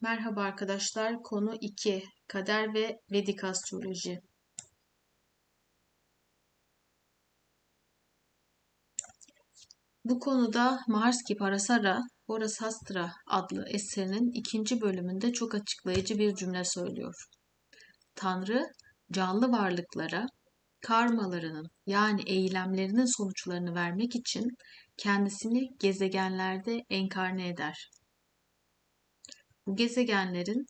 Merhaba arkadaşlar. Konu 2. Kader ve Vedik astroloji. Bu konuda Maharski Parasara Horasastra adlı eserinin ikinci bölümünde çok açıklayıcı bir cümle söylüyor. Tanrı canlı varlıklara karmalarının yani eylemlerinin sonuçlarını vermek için kendisini gezegenlerde enkarne eder. Bu gezegenlerin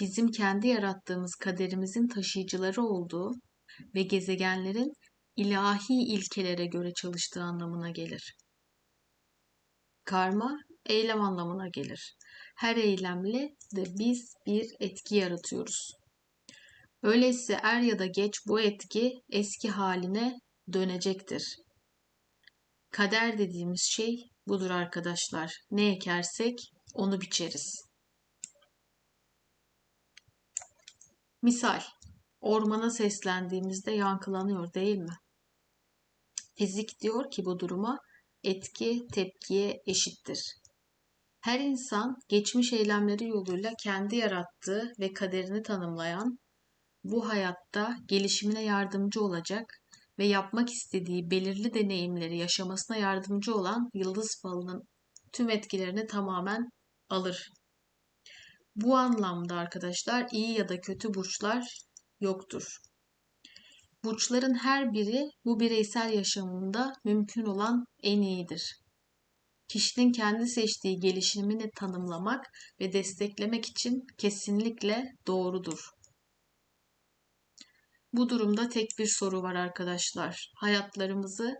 bizim kendi yarattığımız kaderimizin taşıyıcıları olduğu ve gezegenlerin ilahi ilkelere göre çalıştığı anlamına gelir. Karma eylem anlamına gelir. Her eylemle de biz bir etki yaratıyoruz. Öyleyse er ya da geç bu etki eski haline dönecektir. Kader dediğimiz şey budur arkadaşlar. Ne ekersek onu biçeriz. Misal, ormana seslendiğimizde yankılanıyor değil mi? Fizik diyor ki bu duruma etki tepkiye eşittir. Her insan geçmiş eylemleri yoluyla kendi yarattığı ve kaderini tanımlayan, bu hayatta gelişimine yardımcı olacak ve yapmak istediği belirli deneyimleri yaşamasına yardımcı olan yıldız falının tüm etkilerini tamamen alır. Bu anlamda arkadaşlar iyi ya da kötü burçlar yoktur. Burçların her biri bu bireysel yaşamında mümkün olan en iyidir. Kişinin kendi seçtiği gelişimini tanımlamak ve desteklemek için kesinlikle doğrudur. Bu durumda tek bir soru var arkadaşlar. Hayatlarımızı,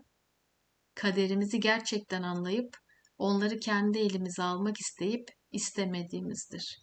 kaderimizi gerçekten anlayıp onları kendi elimize almak isteyip istemediğimizdir.